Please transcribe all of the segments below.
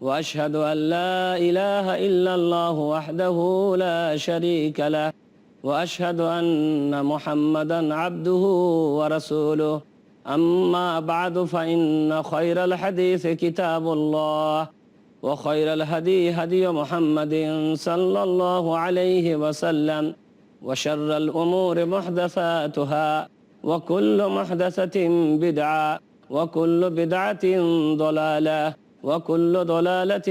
وأشهد أن لا إله إلا الله وحده لا شريك له وأشهد أن محمدا عبده ورسوله. أما بعد فإن خير الحديث كتاب الله وخير الهدي هدي محمد صلى الله عليه وسلم وشر الأمور محدثاتها وكل محدثة بدعة وكل بدعة ضلالة. وكل ضلالة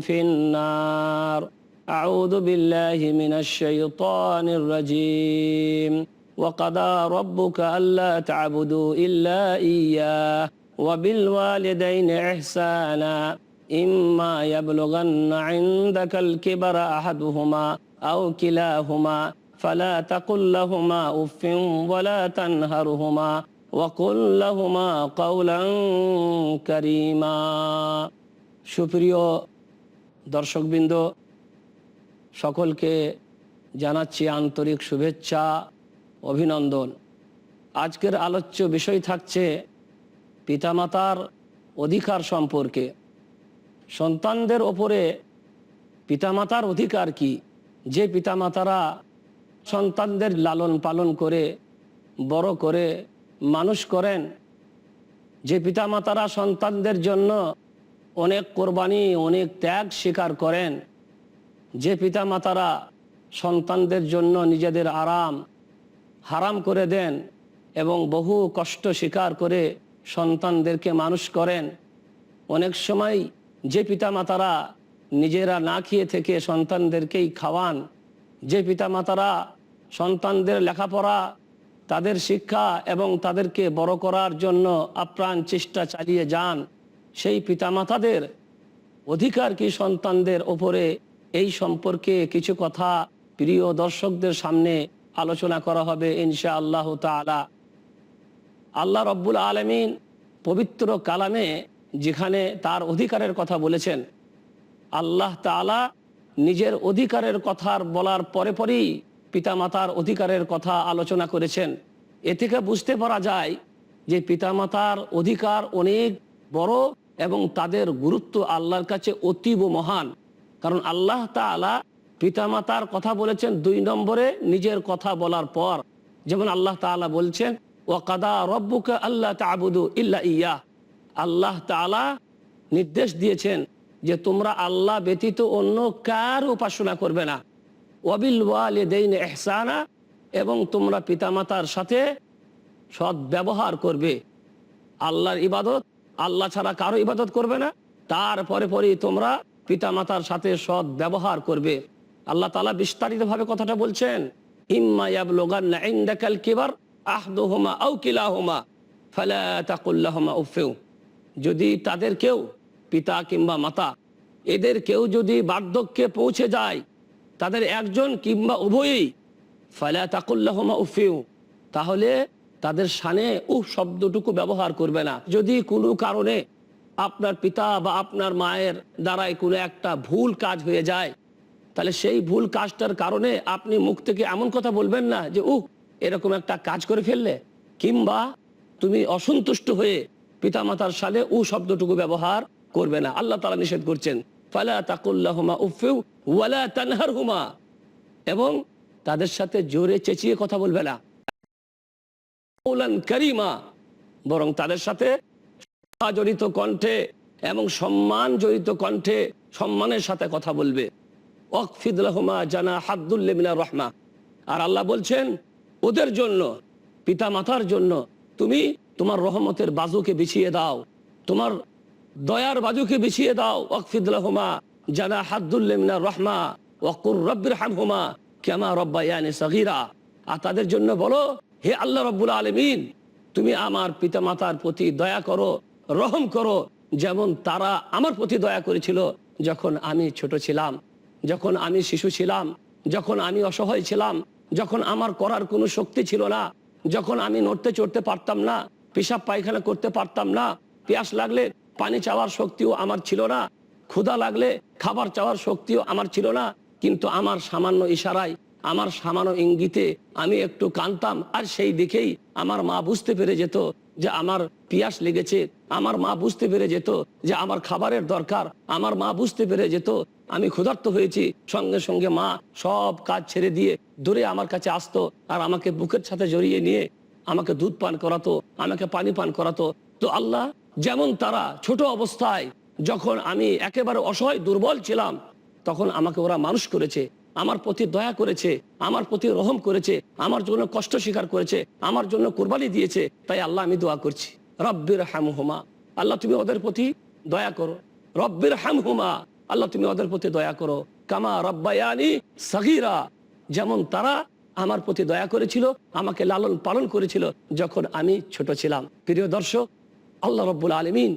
في النار. أعوذ بالله من الشيطان الرجيم. وقضى ربك ألا تعبدوا إلا إياه وبالوالدين إحسانا. إما يبلغن عندك الكبر أحدهما أو كلاهما فلا تقل لهما أف ولا تنهرهما. ওয়াকুল কাউলাং কারিমা। সুপ্রিয় দর্শকবৃন্দ, সকলকে জানাচ্ছি আন্তরিক শুভেচ্ছা, অভিনন্দন। আজকের আলোচ্য বিষয় থাকছে পিতামাতার অধিকার সম্পর্কে। সন্তানদের ওপরে পিতামাতার অধিকার কি? যে পিতামাতারা সন্তানদের লালন পালন করে, বড় করে মানুষ করেন, যে পিতামাতারা সন্তানদের জন্য অনেক কোরবানি, অনেক ত্যাগ স্বীকার করেন, যে পিতামাতারা সন্তানদের জন্য নিজেদের আরাম হারাম করে দেন এবং বহু কষ্ট স্বীকার করে সন্তানদেরকে মানুষ করেন, অনেক সময় যে পিতামাতারা নিজেরা না খেয়ে থেকে সন্তানদেরকেই খাওয়ান, যে পিতামাতারা সন্তানদের লেখাপড়া তাদের শিক্ষা এবং তাদেরকে বড় করার জন্য আপ্রাণ চেষ্টা চালিয়ে যান। সেই পিতামাতাদের অধিকার কি সন্তানদের ওপরে? এই সম্পর্কে কিছু কথা প্রিয় দর্শকদের সামনে আলোচনা করা হবে ইনশা আল্লাহ তালা আল্লাহ রব্বুল আলমিন পবিত্র কালামে যেখানে তার অধিকারের কথা বলেছেন, আল্লাহ তালা নিজের অধিকারের কথার বলার পরে পরেই পিতামাতার অধিকারের কথা আলোচনা করেছেন। এ থেকে বুঝতে পারা যায় যে পিতামাতার অধিকার অনেক বড় এবং তাদের গুরুত্ব আল্লাহর কাছে অতীব মহান। কারণ আল্লাহ তালা পিতামাতার কথা বলেছেন দুই নম্বরে নিজের কথা বলার পর। যেমন আল্লাহ তালা বলছেন ও কাদা রব্বুকে আল্লাহ তাবুদু ইল্লা ইয়া আল্লাহ তালা নির্দেশ দিয়েছেন যে তোমরা আল্লাহ ব্যতীত অন্য কার উপাসনা করবে না। ওয়াবিল ওয়ালিদাইন এহসানা এবং তোমরা পিতামাতার সাথে সৎ ব্যবহার করবে। আল্লাহর ইবাদত, আল্লাহ ছাড়া কারও ইবাদত করবে না। তারপরে পরেই তোমরা পিতামাতার সাথে সৎ ব্যবহার করবে। আল্লাহ তালা বিস্তারিত ভাবে কথাটা বলছেন যদি তাদের কেউ পিতা কিংবা মাতা, এদের কেউ যদি বার্ধক্যে পৌঁছে যায় তাদের একজন কিংবা উভয়ই, ফালা তাকুল্লাহমা উফিউ, তাহলে তাদের সানে উহ শব্দটুকু ব্যবহার করবে না। যদি কোনো কারণে আপনার পিতা বা আপনার মায়ের দ্বারাই কোনো একটা ভুল কাজ হয়ে যায়, তাহলে সেই ভুল কাজটার কারণে আপনি মুখ থেকে এমন কথা বলবেন না যে, উহ, এরকম একটা কাজ করে ফেললে। কিংবা তুমি অসন্তুষ্ট হয়ে পিতামাতার সালে উ শব্দটুকু ব্যবহার করবে না। আল্লাহ তালা নিষেধ করছেন ফালা তাকুল্লাহমা ওয়ালা তানহার হুমা এবং তাদের সাথে জোরে চেঁচিয়ে কথা বলবে না। বরং তাদের সাথে জড়িত কণ্ঠে এবং সম্মান জড়িত কণ্ঠে সম্মানের সাথে কথা বলবে। জানা হাদুল্লেমিনা রহমা। আর আল্লাহ বলছেন, ওদের জন্য পিতা মাতার জন্য তুমি তোমার রহমতের বাজুকে বিছিয়ে দাও। তোমার দয়ার বাজুকে বিছিয়ে দাও অকফিদুল্লাহমা জানা হাদুল্লেমিনা রহমা ওকুর রব্বির হামহুমা, কেমা রব্বা ইয়ানি আর তাদের জন্য বলো, হে আল্লাহ রব্বুল আলমিন, তুমি আমার পিতামাতার প্রতি দয়া করো, রহম করো, যেমন তারা আমার প্রতি দয়া করেছিল যখন আমি ছোট ছিলাম, যখন আমি শিশু ছিলাম, যখন আমি অসহায় ছিলাম, যখন আমার করার কোনো শক্তি ছিল না, যখন আমি নড়তে চড়তে পারতাম না, পেশাব পায়খানা করতে পারতাম না, পেঁয়াস লাগলে পানি চাওয়ার শক্তিও আমার ছিল না। ক্ষুধা লাগলে খাবার চাওয়ার শক্তিও আমার ছিল না। কিন্তু আমার সামান্য ইশারায়, আমার সামান্য ইঙ্গিতে আমি একটু কানতাম আর সেই দিকেই আমার মা বুঝতে পেরে যেত যে আমার পিয়াস লেগেছে। আমার মা বুঝতে পেরে যেত যে আমার খাবারের দরকার। আমার মা বুঝতে পেরে যেত আমি ক্ষুধার্ত হয়েছি। সঙ্গে সঙ্গে মা সব কাজ ছেড়ে দিয়ে দূরে আমার কাছে আসতো আর আমাকে বুকের সাথে জড়িয়ে নিয়ে আমাকে দুধ পান করাতো, আমাকে পানি পান করাতো। তো আল্লাহ যেমন তারা ছোট অবস্থায় যখন আমি একেবারে অসহায় দুর্বল ছিলাম, তখন আমাকে ওরা মানুষ করেছে, আমার প্রতি দয়া করেছে, আমার প্রতি রহম করেছে, আমার জন্য কষ্ট স্বীকার করেছে, আমার জন্য কোরবানি দিয়েছে, তাই আল্লাহ আমি দোয়া করছি। রব্বির হামহুমা, আল্লাহ তুমি ওদের প্রতি দয়া করো। রব্বির হামহুমা, আল্লাহ তুমি ওদের প্রতি দয়া করো। কামা রব্বায়ানি সাগিরা, যেমন তারা আমার প্রতি দয়া করেছিল, আমাকে লালন পালন করেছিল যখন আমি ছোট ছিলাম। প্রিয় দর্শক আল্লাহ রব্বুল আলমিন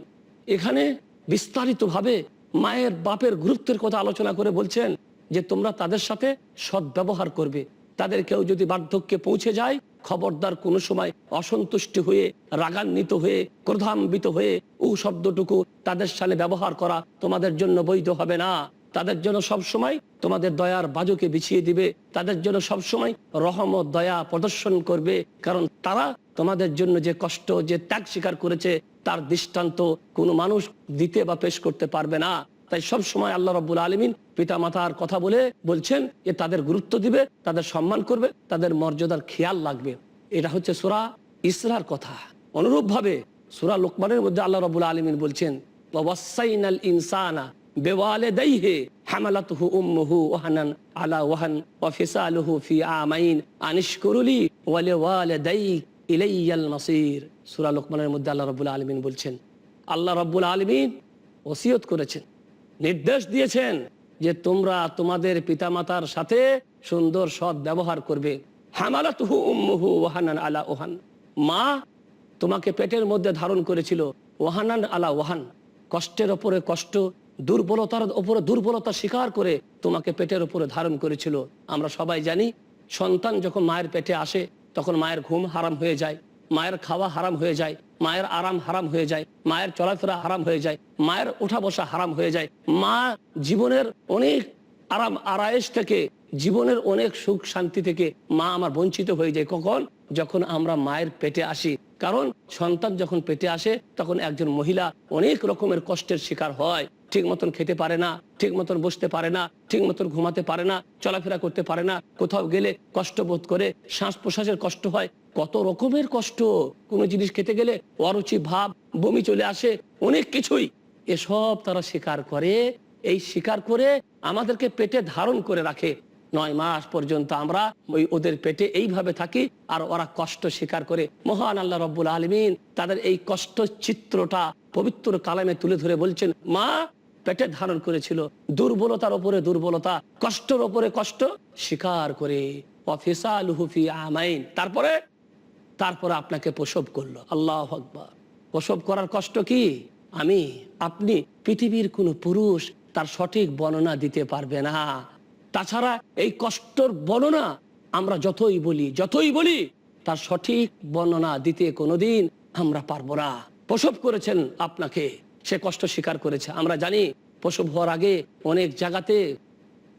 এখানে বিস্তারিতভাবে মায়ের বাপের গুরুত্বের কথা আলোচনা করে বলছেন যে তোমরা তাদের সাথে সদ্ব্যবহার করবে। তাদের কেউ যদি বার্ধক্যে পৌঁছে যায়, খবরদার কোনো সময় অসন্তুষ্টি হয়ে, রাগান্বিত হয়ে, ক্রোধান্বিত হয়ে ও শব্দটুকু তাদের সামনে ব্যবহার করা তোমাদের জন্য বৈধ হবে না। তাদের জন্য সব সময় তোমাদের দয়ার বাজুকে বিছিয়ে দিবে। তাদের জন্য সব সময় রহমত দয়া প্রদর্শন করবে। কারণ তারা তোমাদের জন্য যে কষ্ট, যে ত্যাগ স্বীকার করেছে তার দৃষ্টান্ত কোনো মানুষ দিতে বা পেশ করতে পারবে না। তাই সব সময় আল্লাহ রব্বুল আলমিন পিতা মাতার কথা বলে বলছেন যে তাদের গুরুত্ব দিবে, তাদের সম্মান করবে, তাদের মর্যাদার খেয়াল লাগবে এটা হচ্ছে সুরা ইসরার কথা। অনুরূপ ভাবে সুরা লোকমানের মধ্যে আল্লাহ রব্বুল আলমিন বলছেন ইনসানা আলা ওয়ালে মাসির। সূরা লোকমানের মধ্যে আল্লাহ রাব্বুল আলামিন বলছেন, আল্লাহ রাব্বুল আলামিন ওসিয়ত করেছেন, নির্দেশ দিয়েছেন যে তোমরা তোমাদের পিতামাতার সাথে সুন্দর সৎ ব্যবহার করবে। আলা ওহান মা তোমাকে পেটের মধ্যে ধারণ করেছিল ওহানান আলা ওহান কষ্টের ওপরে কষ্ট, দুর্বলতার ওপরে দুর্বলতা স্বীকার করে তোমাকে পেটের উপরে ধারণ করেছিল। আমরা সবাই জানি, সন্তান যখন মায়ের পেটে আসে, তখন মায়ের ঘুম হারাম হয়ে যায়। মায়ের খাওয়া হারাম হয়ে যায়, মায়ের আরাম হারাম হয়ে যায়, মায়ের চলাফেরা হারাম হয়ে যায়, মায়ের ওঠা বসা হারাম হয়ে যায়। মা জীবনের অনেক আরাম, আরায়েশ থেকে, জীবনের অনেক সুখ শান্তি থেকে মা আমার বঞ্চিত হয়ে যায়। কখন? যখন আমরা মায়ের পেটে আসি। কারণ সন্তান যখন পেটে আসে, তখন একজন মহিলা অনেক রকমের কষ্টের শিকার হয়। ঠিক মতন খেতে পারে না, ঠিক মতন বসতে পারে না, ঠিক মতন ঘুমাতে পারে না, চলাফেরা করতে পারে না, কোথাও গেলে কষ্ট বোধ করে শ্বাস প্রশ্বাসের কষ্ট হয় কত রকমের কষ্ট। কোনো জিনিস খেতে গেলে অরুচি ভাব, বমি চলে আসে, অনেক কিছুই। এসব তারা স্বীকার করে। এই স্বীকার করে আমাদেরকে পেটে ধারণ করে রাখে। নয় মাস পর্যন্ত আমরা ওই ওদের পেটে এইভাবে থাকি আর ওরা কষ্ট স্বীকার করে। মহান আল্লাহ রব্বুল আলমিন তাদের এই কষ্ট চিত্রটা পবিত্র কালামে তুলে ধরে বলছেন, মা, পেটে ধারণ করেছিল। দুর্বলতার ওপরে দুর্বলতা, কষ্টের ওপরে কষ্ট স্বীকার করে। অফিসা হুফি আমাইন। তারপরে তারপরে আপনাকে প্রসব করল। আল্লাহ আকবার। প্রসব করার কষ্ট কি? আমি, আপনি পৃথিবীর কোনো পুরুষ তার সঠিক বর্ণনা দিতে পারবে না। তাছাড়া এই কষ্টর বর্ণনা আমরা যতই বলি যতই বলি, তার সঠিক বর্ণনা দিতে কোনোদিন আমরা পারব না। প্রসব করেছেন আপনাকে, সে কষ্ট স্বীকার করেছে। আমরা জানি, প্রসব হওয়ার আগে অনেক জায়গাতে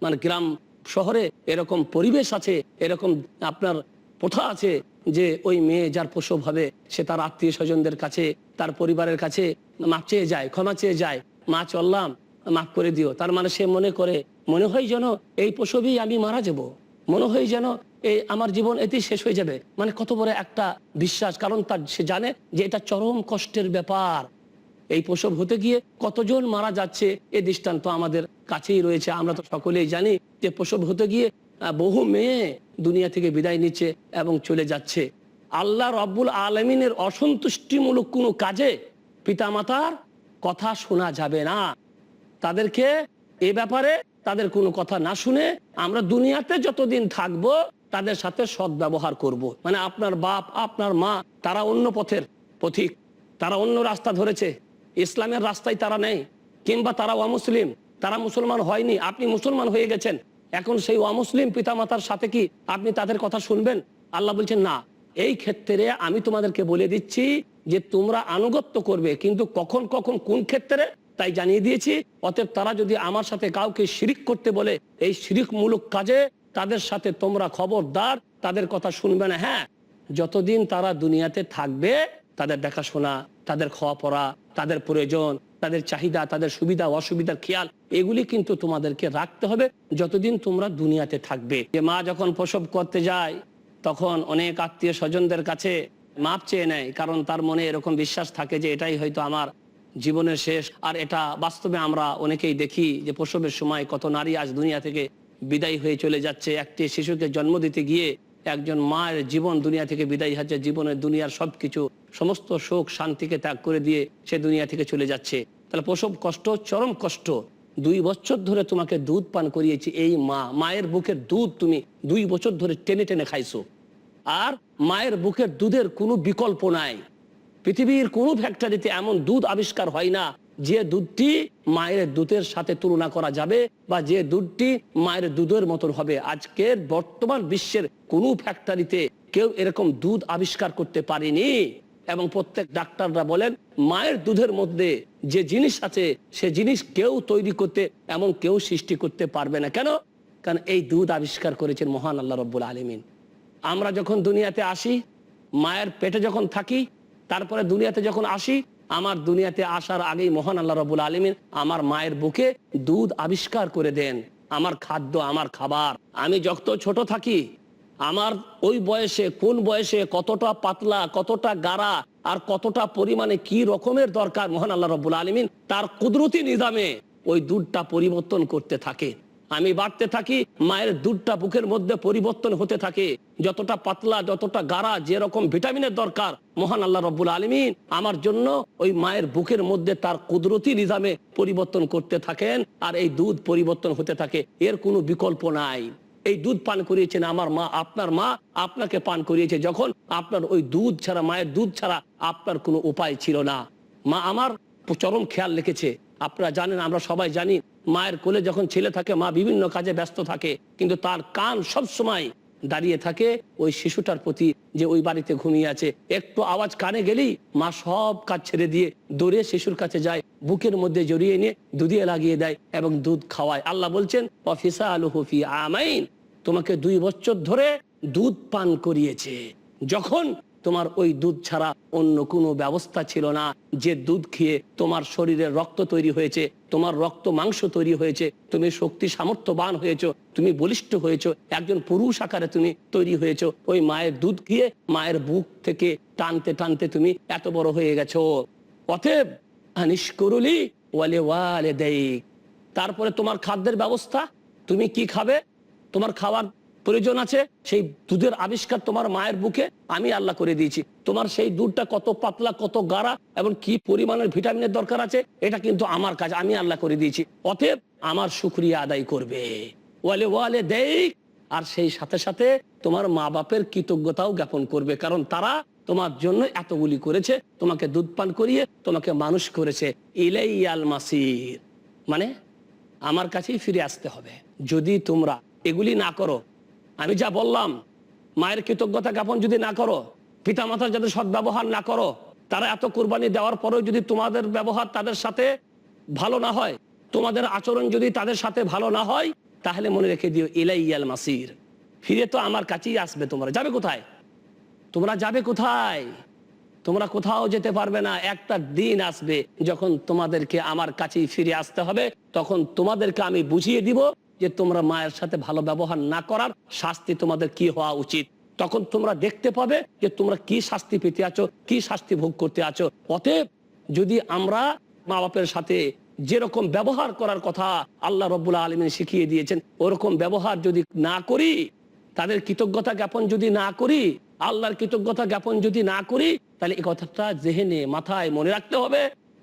মানে গ্রাম শহরে এরকম পরিবেশ আছে, এরকম আপনার প্রথা আছে যে ওই মেয়ে যার প্রসব হবে, সে তার আত্মীয় স্বজনদের কাছে, তার পরিবারের কাছে মাপ চেয়ে যায়, ক্ষমা চেয়ে যায়, মা, চললাম, মাফ করে দিও। তার মানে সে মনে করে, মনে হয় যেন এই প্রসবেই আমি মারা যাব। মনে হয় যেন এই আমার জীবন এতেই শেষ হয়ে যাবে। মানে কত বড় একটা বিশ্বাস, কারণ তার, সে জানে যে এটা চরম কষ্টের ব্যাপার। এই প্রসব হতে গিয়ে কতজন মারা যাচ্ছে, এ দৃষ্টান্ত আমাদের কাছেই রয়েছে। আমরা তো সকলেই জানি যে প্রসব হতে গিয়ে বহু মেয়ে দুনিয়া থেকে বিদায় নিচ্ছে এবং চলে যাচ্ছে। আল্লাহ রব্বুল আলমিনের অসন্তুষ্টিমূলক কোনো কাজে পিতামাতার কথা শোনা যাবে না। তাদেরকে এ ব্যাপারে তাদের কোনো কথা না শুনে আমরা দুনিয়াতে যতদিন থাকব তাদের সাথে সৎ ব্যবহার করব। মানে আপনার বাপ, আপনার মা, তারা অন্য পথের পথিক। তারা অন্য রাস্তা ধরেছে। ইসলামের রাস্তায় তারা নেই। কিংবা তারা অমুসলিম, তারা মুসলমান হয়নি। আপনি মুসলমান হয়ে গেছেন। এখন সেই অমুসলিম পিতামাতার সাথে কি আপনি তাদের কথা শুনবেন? আল্লাহ বলছেন, না, এই ক্ষেত্রে আমি তোমাদেরকে বলে দিচ্ছি যে তোমরা আনুগত্য করবে, কিন্তু কখন কখন কোন ক্ষেত্রে? তাই জানিয়ে দিয়েছি। অতএব তারা যদি আমার সাথে কাউকে শিরিক করতে বলে, এই শিরিক মূলক কাজে তাদের সাথে তোমরা খবরদার, তাদের কথা শুনবে না। হ্যাঁ যতদিন তারা দুনিয়াতে থাকবে, তাদের দেখাশোনা, তাদের খাওয়া পড়া তাদের প্রয়োজন তাদের চাহিদা, তাদের সুবিধা, অসুবিধার খেয়াল, এগুলি কিন্তু তোমাদেরকে রাখতে হবে যতদিন তোমরা দুনিয়াতে থাকবে। যে মা যখন প্রসব করতে যায়, তখন অনেক আত্মীয় স্বজনদের কাছে মাপ চেয়ে নেয়, কারণ তার মনে এরকম বিশ্বাস থাকে যে এটাই হয়তো আমার জীবনের শেষ। আর এটা বাস্তবে আমরা অনেকেই দেখি যে প্রসবের সময় কত নারী আজ দুনিয়া থেকে বিদায় হয়ে চলে যাচ্ছে। একটি শিশুকে জন্ম দিতে গিয়ে একজন মায়ের জীবন দুনিয়া থেকে বিদায় হচ্ছে, জীবনের দুনিয়ার সবকিছু, সমস্ত শোক শান্তিকে ত্যাগ করে দিয়ে সে দুনিয়া থেকে চলে যাচ্ছে। তাহলে প্রসব কষ্ট, চরম কষ্ট, দুই বছর ধরে তোমাকে দুধ পান করিয়েছি এই মা। মায়ের বুকের দুধ তুমি দুই বছর ধরে টেনে টেনে খাইছো। আর মায়ের বুকের দুধের কোনো বিকল্প নাই। পৃথিবীর কোনো ফ্যাক্টরিতে এমন দুধ আবিষ্কার হয় না যে দুধটি মায়ের দুধের সাথে তুলনা করা যাবে বা যে দুধটি মায়ের দুধের মতন হবে, আজকের বর্তমান বিশ্বের কোনো ফ্যাক্টরিতে কেউ এরকম দুধ আবিষ্কার করতে পারেনি। এবং প্রত্যেক ডাক্তাররা বলেন, মায়ের দুধের মধ্যে যে জিনিস আছে, সে জিনিস কেউ তৈরি করতে এমন কেউ সৃষ্টি করতে পারবে না। কেন? কারণ এই দুধ আবিষ্কার করেছেন মহান আল্লাহ রব্বুল আলমিন। আমরা যখন দুনিয়াতে আসি, মায়ের পেটে যখন থাকি, তারপরে দুনিয়াতে যখন আসি আমার দুনিয়াতে আসার আগেই মহান আল্লাহ রবুল আলমিন আমার মায়ের বুকে দুধ আবিষ্কার করে দেন। আমার খাদ্য, আমার খাবার। আমি যত ছোট থাকি, আমার ওই বয়সে কোন বয়সে কতটা পাতলা, কতটা গাড়া আর কতটা পরিমাণে কি রকমের দরকার মহান আল্লাহ রবুল আলমিন, তার কুদরতি নিজামে ওই দুধটা পরিবর্তন করতে থাকে। আমি বাড়তে থাকি, মায়ের দুধটা বুকের মধ্যে পরিবর্তন হতে থাকে। যতটা পাতলা, যতটা গাঢ়া, যেরকম ভিটামিনের দরকার, মহান আল্লাহ রব্বুল আলমিন আমার জন্য ওই মায়ের বুকের মধ্যে তার কুদরতি নিজামে পরিবর্তন করতে থাকেন আর এই দুধ পরিবর্তন হতে থাকে। এর কোনো বিকল্প নাই। এই দুধ পান করিয়েছেন আমার মা, আপনার মা আপনাকে পান করিয়েছে যখন আপনার ওই দুধ ছাড়া, মায়ের দুধ ছাড়া আপনার কোনো উপায় ছিল না। মা আমার চরম খেয়াল রেখেছে। আপনারা জানেন, আমরা সবাই জানি মায়ের কোলে যখন ছেলে থাকে, মা বিভিন্ন কাজে ব্যস্ত থাকে, কিন্তু তার কান সব সময় দাঁড়িয়ে থাকে ওই শিশুটার প্রতি যে ওই বাড়িতে ঘুমিয়ে আছে। একটু আওয়াজ কানে গেলেই মা সব কাজ ছেড়ে দিয়ে দৌড়ে শিশুর কাছে যায়, বুকের মধ্যে জড়িয়ে নিয়ে দুধিয়ে লাগিয়ে দেয় এবং দুধ খাওয়ায়। আল্লাহ বলছেন অফিসা আলু হফি আমাইন তোমাকে দুই বছর ধরে দুধ পান করিয়েছে। যখন তোমার ওই দুধ ছাড়া অন্য কোনো ব্যবস্থা ছিল না। যে দুধ খেয়ে তোমার শরীরে রক্ত তৈরি হয়েছে, তোমার রক্ত মাংস তৈরি হয়েছে, তুমি শক্তি সামর্থ্যবান হয়েছো, তুমি বলিষ্ঠ হয়েছো, একজন পুরুষ আকারে তুমি তৈরি হয়েছো, ওই মায়ের দুধ খেয়ে মায়ের বুক থেকে টানতে টানতে তুমি এত বড় হয়ে গেছো। অতএব আনিস করুলি ওয়ালে ওয়ালে দেই তারপরে তোমার খাদ্যের ব্যবস্থা, তুমি কি খাবে? তোমার খাওয়ার প্রয়োজন আছে, সেই দুধের আবিষ্কার তোমার মায়ের বুকে আমি আল্লাহ করে দিয়েছি। তোমার সেই দুধটা কত পাতলা, কত গাড়া এবং কি পরিমাণের ভিটামিনের দরকার আছে, এটা কিন্তু আমার কাজ, আমি আল্লাহ করে দিয়েছি। অতএব আমার সুক্রিয়া আদায় করবে। ওয়ালে ওয়ালে দেই আর সেই সাথে সাথে তোমার মা বাপের কৃতজ্ঞতাও জ্ঞাপন করবে, কারণ তারা তোমার জন্য এতগুলি করেছে, তোমাকে দুধ পান করিয়ে তোমাকে মানুষ করেছে। ইলাইয়াল মাসির। মানে আমার কাছেই ফিরে আসতে হবে। যদি তোমরা এগুলি না করো আমি যা বললাম, মায়ের কৃতজ্ঞতা জ্ঞাপন যদি না করো পিতা মাতার যাদের সদ্ব্যবহার না করো, তারা এত কোরবানি দেওয়ার পরেও যদি তোমাদের ব্যবহার তাদের সাথে ভালো না হয়, তোমাদের আচরণ যদি তাদের সাথে ভালো না হয়, তাহলে মনে রেখে দিও, ইলাইয়াল মাসির। ফিরে তো আমার কাছেই আসবে তোমরা। যাবে কোথায়? তোমরা যাবে কোথায়? তোমরা কোথাও যেতে পারবে না। একটা দিন আসবে যখন তোমাদেরকে আমার কাছেই ফিরে আসতে হবে, তখন তোমাদেরকে আমি বুঝিয়ে দিব যে তোমরা মায়ের সাথে ভালো ব্যবহার না করার শাস্তি তোমাদের কি হওয়া উচিত? তখন তোমরা দেখতে পাবে যে তোমরা কি শাস্তি পেতে আছো, কি শাস্তি ভোগ করতে আছো। অতএব যদি আমরা মা বাপের সাথে যেরকম ব্যবহার করার কথা আল্লাহ রব্বুল্লাহ আলমিন শিখিয়ে দিয়েছেন, ওরকম ব্যবহার যদি না করি, তাদের কৃতজ্ঞতা জ্ঞাপন যদি না করি, আল্লাহর কৃতজ্ঞতা জ্ঞাপন যদি না করি, তাহলে এই কথাটা জেহেনে মাথায় মনে রাখতে হবে।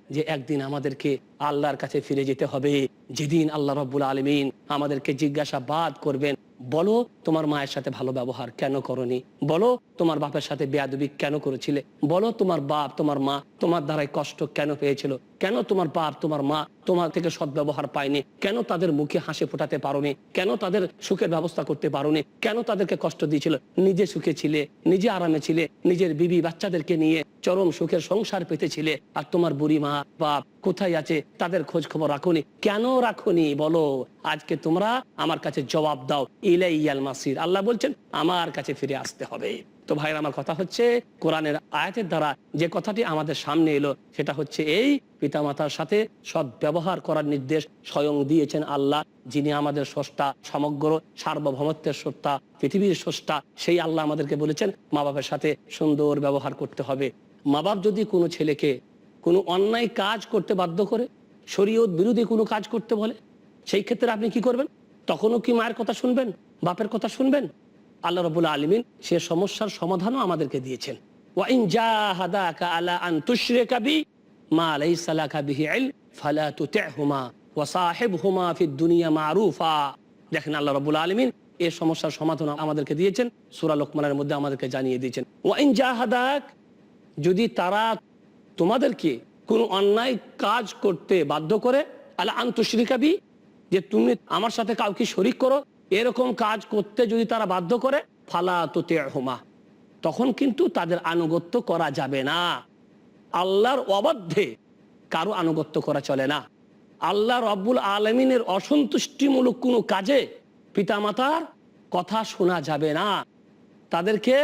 যে একদিন আমাদেরকে আল্লাহর কাছে ফিরে যেতে হবে। যেদিন আল্লাহ রব্বুল আলমিন আমাদেরকে জিজ্ঞাসাবাদ করবেন, বলো তোমার মায়ের সাথে ভালো ব্যবহার কেন করনি? বলো তোমার বাপের সাথে বেয়াদবি কেন করেছিলে? বলো তোমার বাপ, তোমার মা তোমার দ্বারাই কষ্ট কেন পেয়েছিল? কেন তোমার বাপ, তোমার মা তোমার থেকে সদ্ব্যবহার পায়নি? কেন তাদের মুখে হাসি ফোটাতে পারোনি? কেন তাদের সুখের ব্যবস্থা করতে পারোনি? কেন তাদেরকে কষ্ট দিয়েছিল? নিজে সুখে ছিলে, নিজে আরামে ছিলে, নিজের বিবি বাচ্চাদেরকে নিয়ে চরম সুখের সংসার পেতেছিলে আর তোমার বুড়ি মা বাপ কোথায় আছে তাদের খোঁজ খবর রাখুনি। কেন রাখুনি? বলো, আজকে তোমরা আমার কাছে জবাব দাও। ইলাই ইয়াল মাসির। আল্লাহ বলছেন, আমার কাছে ফিরে আসতে হবে। তো ভাইয়ের, আমার কথা হচ্ছে, কোরআনের আয়াতের দ্বারা যে কথাটি আমাদের সামনে এলো, সেটা হচ্ছে এই, পিতামাতার সাথে সৎ ব্যবহার করার নির্দেশ স্বয়ং দিয়েছেন আল্লাহ, যিনি আমাদের স্রষ্টা, সমগ্র সার্বভৌমত্বের সত্তা পৃথিবীর স্রষ্টা, সেই আল্লাহ আমাদেরকে বলেছেন মা বাবার সাথে সুন্দর ব্যবহার করতে হবে। মা বাপ যদি কোনো ছেলেকে কোনো অন্যায় কাজ করতে বাধ্য করে, শরীয়ত বিরোধী কোনো কাজ করতে বলে, সেই ক্ষেত্রে আপনি কি করবেন? তখনও কি মায়ের কথা শুনবেন? বাপের কথা শুনবেন? আল্লাহ রবুল্লা আলমিন সে সমস্যার সমাধানও আমাদেরকে দিয়েছেন। ওয়াইন জাহাদাকা আলা আন তুশরিকা বি মা বিহি ইলম, ফালা তুতি'হুমা ওয়া সাহিবহুমা ফিদ দুনিয়া দেখেন আলামিন এই সমস্যার সমাধান আমাদেরকে দিয়েছেন, সূরা লোকমানের মধ্যে আমাদেরকে জানিয়ে দিয়েছেন। ওয়াইন যদি তারা তোমাদেরকে কোনো অন্যায় কাজ করতে বাধ্য করে, আলা আন তুশরিকা বি, যে তুমি আমার সাথে কাউকে শরিক করো, এরকম কাজ করতে যদি তারা বাধ্য করে, ফালা তোতে হুমা তখন কিন্তু তাদের আনুগত্য করা যাবে না। আল্লাহর অবাধ্যে কারও আনুগত্য করা চলে না। আল্লাহ রব্বুল আলমিনের অসন্তুষ্টিমূলক কোনো কাজে পিতামাতার কথা শোনা যাবে না। তাদেরকে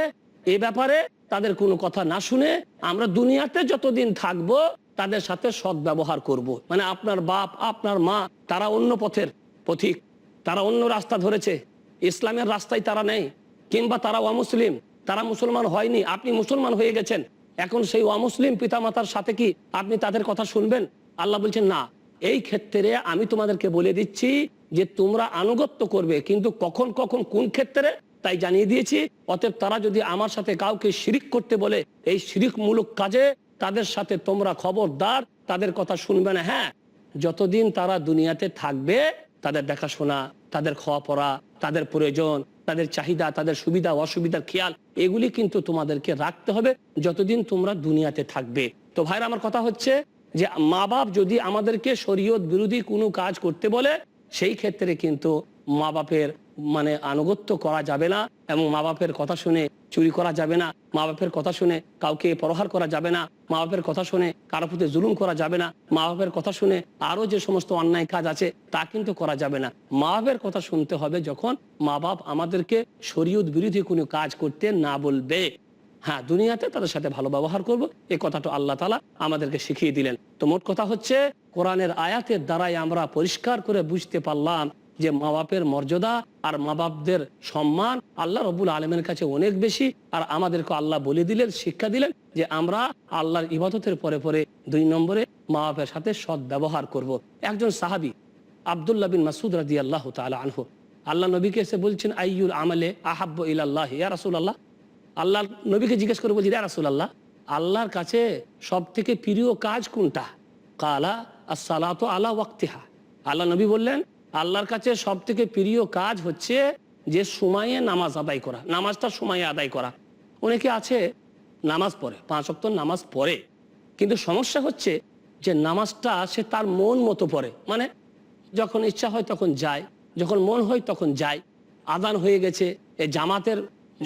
এ ব্যাপারে তাদের কোনো কথা না শুনে আমরা দুনিয়াতে যতদিন থাকব তাদের সাথে সৎ ব্যবহার করব। মানে আপনার বাপ, আপনার মা, তারা অন্য পথের পথিক। তারা অন্য রাস্তা ধরেছে। ইসলামের রাস্তায় তারা নেই। কিংবা তারা অমুসলিম। তারা মুসলমান হয়নি। আপনি মুসলমান হয়ে গেছেন। এখন সেই অমুসলিম পিতামাতার সাথে কি আপনি তাদের কথা শুনবেন? আল্লাহ বলছেন, না। এই ক্ষেত্রে আমি তোমাদেরকে বলে দিচ্ছি যে তোমরা আনুগত্য করবে। কিন্তু কখন কখন, কোন ক্ষেত্রে? তাই জানিয়ে দিয়েছি, অতএব তারা যদি আমার সাথে কাউকে শিরিক করতে বলে, এই শিরিক মূলক কাজে তাদের সাথে তোমরা খবরদার, তাদের কথা শুনবে না। হ্যাঁ যতদিন তারা দুনিয়াতে থাকবে, তাদের দেখাশোনা, তাদের খাওয়া পড়া তাদের প্রয়োজন, তাদের চাহিদা, তাদের সুবিধা, অসুবিধার খেয়াল, এগুলি কিন্তু তোমাদেরকে রাখতে হবে যতদিন তোমরা দুনিয়াতে থাকবে। তো ভাইরা, আমার কথা হচ্ছে যে মা বাপ যদি আমাদেরকে শরীয়ত বিরোধী কোনো কাজ করতে বলে, সেই ক্ষেত্রে কিন্তু মা বাপের মানে আনুগত্য করা যাবে না এবং মা বাপের কথা শুনে চুরি করা যাবে না। মা বাপের কথা শুনে কাউকে প্রহার করা যাবে না। মা বাপের কথা শুনে কারও প্রতি জুলুম করা যাবে না। মা বাপের কথা শুনে আরও যে সমস্ত অন্যায় কাজ আছে তা কিন্তু করা যাবে না। মা বাপের কথা শুনতে হবে যখন মা বাপ আমাদেরকে শরীয়ত বিরোধী কোনো কাজ করতে না বলবে। হ্যাঁ দুনিয়াতে তাদের সাথে ভালো ব্যবহার করব। এই কথাটা আল্লাহ তালা আমাদেরকে শিখিয়ে দিলেন। তো মোট কথা হচ্ছে, কোরআনের আয়াতের দ্বারাই আমরা পরিষ্কার করে বুঝতে পারলাম যে মা বাপের মর্যাদা আর মা বাপদের সম্মান আল্লাহ রবুল আলমের কাছে অনেক বেশি। আর আমাদেরকে আল্লাহ বলে দিলেন, শিক্ষা দিলেন যে আমরা আল্লাহর ইবাদতের পরে পরে দুই নম্বরে মা বাপের সাথে সৎ ব্যবহার করব। একজন সাহাবি, আবদুল্লাহ বিন মাসুদ রাজি আল্লাহ আনহু, আল্লাহ নবীকে এসে বলছেন, আইয়ুল আমলে আহাব্ব ইল্লাহ ইয়া রাসুল আল্লাহ আল্লাহ নবীকে জিজ্ঞেস করে বলছি ইয়া রাসুল আল্লাহ আল্লাহর কাছে সব থেকে প্রিয় কাজ কোনটা? কালা সালাত আলা ওয়াক্তিহা। আল্লাহ নবী বললেন আল্লাহর কাছে সব থেকে প্রিয় কাজ হচ্ছে যে সময়ে নামাজ আদায় করা, নামাজটা সময়ে আদায় করা। অনেকে আছে নামাজ পড়ে, পাঁচ অক্ত নামাজ পড়ে, কিন্তু সমস্যা হচ্ছে যে নামাজটা সে তার মন মতো পড়ে। মানে যখন ইচ্ছা হয় তখন যায়, যখন মন হয় তখন যায়। আদান হয়ে গেছে, এ জামাতের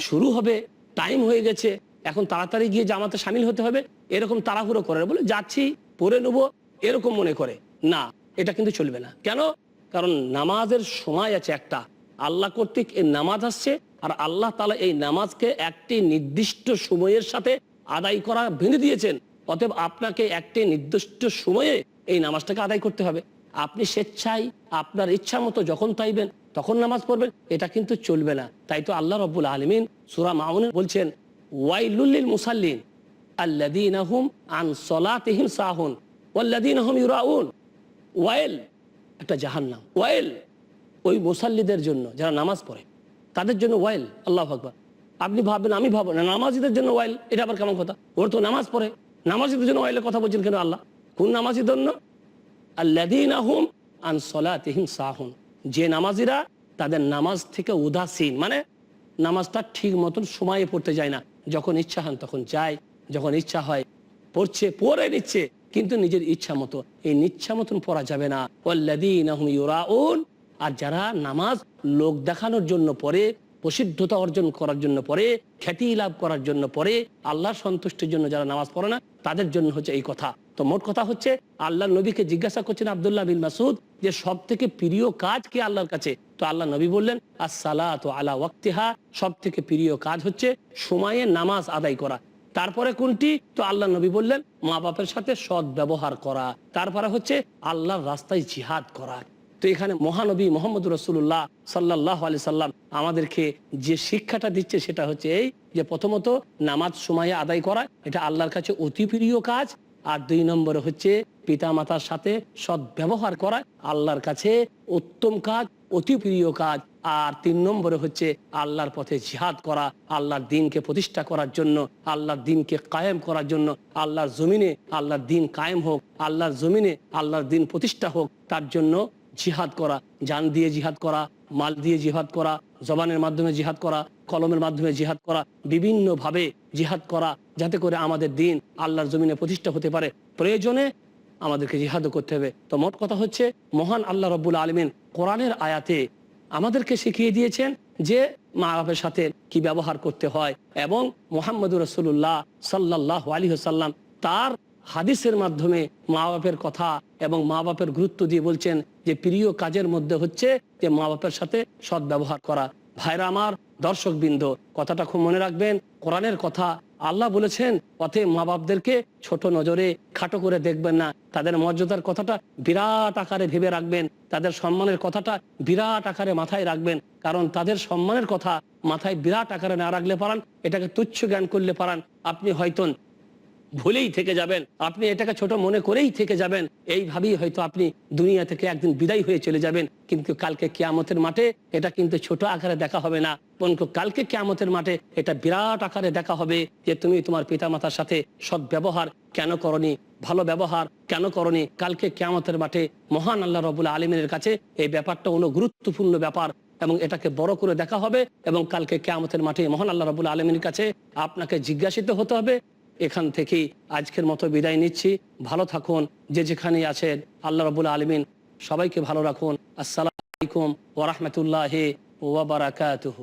শুরু হবে, টাইম হয়ে গেছে, এখন তাড়াতাড়ি গিয়ে জামাতে সামিল হতে হবে, এরকম তাড়াহুড়ো করে বলে, যাচ্ছি, পড়ে নেব, এরকম মনে করে। না, এটা কিন্তু চলবে না। কেন? কারণ নামাজের সময় আছে একটা। আল্লাহ কর্তৃক এই নামাজ আসছে আর আল্লাহ তালা এই নামাজকে একটি নির্দিষ্ট সময়ের সাথে আদায় করা ভেঙে দিয়েছেন। অতএব আপনাকে একটি নির্দিষ্ট সময়ে এই নামাজটাকে আদায় করতে হবে। আপনি স্বেচ্ছায় আপনার ইচ্ছা মতো যখন চাইবেন, তখন নামাজ পড়বেন, এটা কিন্তু চলবে না। তাই তো আল্লাহ রব্বুল আলমিন সুরা মাউন বলছেন ওয়াইলুল্লিল মুসাল্লিন আল্লাদিন আহুম আন সলাতিহিম সাহুন ওয়াল্লাদিন আহম ইউরাউন। ওয়াইল একটা জাহান্নাম। ওয়াইল ওই মুসাল্লিদের জন্য, যারা নামাজ পড়ে, তাদের জন্য ওয়াইল, আল্লাহ আকবর। আপনি ভাববেন, আমি ভাবো না, নামাজিদের জন্য ওয়াইল, এটা আবার কেমন কথা? ওর তো নামাজ পড়ে, নামাজিদের জন্য ওয়াইলের কথা বলছেন কেন আল্লাহ? কোন নামাজির জন্য? আল্লাদিন যে নামাজিরা তাদের নামাজ থেকে উদাসীন মানে নামাজটা ঠিক মতন সময়ে পড়তে যায় না। যখন ইচ্ছা হন তখন যায়, যখন ইচ্ছা হয় পড়ছে, পড়ে নিচ্ছে কিন্তু নিজের ইচ্ছা মতো। এই নিচ্ছা মতন পড়া যাবে না। আর যারা নামাজ লোক দেখানোর জন্য পড়ে, প্রসিদ্ধতা অর্জন করার জন্য পড়ে, খ্যাতি লাভ করার জন্য পড়ে, আল্লাহর সন্তুষ্টির জন্য যারা নামাজ পড়ে না, তাদের জন্য হচ্ছে এই কথা। তো মোট কথা হচ্ছে আল্লাহ নবীকে জিজ্ঞাসা করছেন আবদুল্লাহ বিন মাসুদ যে সব থেকে প্রিয় কাজ কি আল্লাহর কাছে? তো আল্লাহ নবী বললেন, আসসালাত আলা ওয়াক্তিহা। সব থেকে প্রিয় কাজ হচ্ছে, সময়ে নামাজ আদায় করা। তারপরে কোনটি? তো আল্লাহ নবী বললেন, মা বাপের সাথে সৎ ব্যবহার করা। তারপরে হচ্ছে আল্লাহর রাস্তায় জিহাদ করা। তো এখানে মহানবী মোহাম্মদ রসুল্লাহ সাল্লাহ আলি সাল্লাম আমাদেরকে যে শিক্ষাটা দিচ্ছে সেটা হচ্ছে এই যে প্রথমত নামাজ সময়ে আদায় করা, এটা আল্লাহর কাছে অতি প্রিয় কাজ। আর দুই নম্বরে হচ্ছে পিতা মাতার সাথে সৎ ব্যবহার করা আল্লাহর কাছে উত্তম কাজ, অতি প্রিয় কাজ। আর তিন নম্বরে হচ্ছে আল্লাহর পথে জিহাদ করা, আল্লাহর দিনকে প্রতিষ্ঠা করার জন্য, আল্লাহর দিনকে কায়েম করার জন্য, আল্লাহর জমিনে আল্লাহর দিন কায়েম হোক, আল্লাহর জমিনে আল্লাহর দিন প্রতিষ্ঠা হোক, তার জন্য জিহাদ করা, জান দিয়ে জিহাদ করা, মাল দিয়ে জিহাদ করা, জবানের মাধ্যমে জিহাদ করা, কলমের মাধ্যমে জিহাদ করা, বিভিন্নভাবে জিহাদ করা যাতে করে আমাদের দিন আল্লাহর জমিনে প্রতিষ্ঠা হতে পারে। প্রয়োজনে আমাদেরকে জিহাদও করতে হবে। তো মোট কথা হচ্ছে, মহান আল্লাহ রব্বুল আলমিন কোরআনের আয়াতে আমাদেরকে শিখিয়ে দিয়েছেন যে মা বাপের সাথে কি ব্যবহার করতে হয় এবং মোহাম্মদুর রসুল্লাহ সাল্লাহ আলী সাল্লাম তার হাদিসের মাধ্যমে মা বাপের কথা এবং মা বাপের গুরুত্ব দিয়ে বলছেন যে প্রিয় কাজের মধ্যে হচ্ছে যে মা বাপের সাথে সৎ ব্যবহার করা। ভাইরা আমার দর্শক বিন্দু কথাটা খুব মনে রাখবেন, কোরআনের কথা আল্লাহ বলেছেন পথে মা বাপদেরকে ছোট নজরে খাটো করে দেখবেন না। তাদের মর্যাদার কথাটা বিরাট আকারে ভেবে রাখবেন, তাদের সম্মানের কথাটা বিরাট আকারে মাথায় রাখবেন, কারণ তাদের সম্মানের কথা মাথায় বিরাট আকারে না রাখলে পারান, এটাকে তুচ্ছ জ্ঞান করলে পারান। আপনি হয়তো ভুলেই থেকে যাবেন। আপনি এটাকে ছোট মনে করেই থেকে যাবেন। এইভাবেই হয়তো আপনি দুনিয়া থেকে একদিন বিদায় হয়ে চলে যাবেন। কিন্তু কালকে কেয়ামতের মাঠে এটা কিন্তু ছোট আকারে দেখা হবে না। কালকে কেয়ামতের মাঠে এটা বিরাট আকারে দেখা হবে যে তুমি তোমার পিতামাতার সাথে সৎ ব্যবহার কেন করনি, ভালো ব্যবহার কেন করনি? কালকে কেয়ামতের মাঠে মহান আল্লাহ রবুল্লা আলমিনের কাছে এই ব্যাপারটা হলো গুরুত্বপূর্ণ ব্যাপার এবং এটাকে বড় করে দেখা হবে এবং কালকে কেয়ামতের মাঠে মহান আল্লাহ রবুল্লা আলমীর কাছে আপনাকে জিজ্ঞাসিত হতে হবে এখান থেকেই আজকের মতো বিদায় নিচ্ছি। ভালো থাকুন, যে যেখানে আছেন, আল্লাহ রবুল আলমিন সবাইকে ভালো রাখুন। আসসালামু আলাইকুম ওরহমতুল্লাহ ওবরাকাতুহ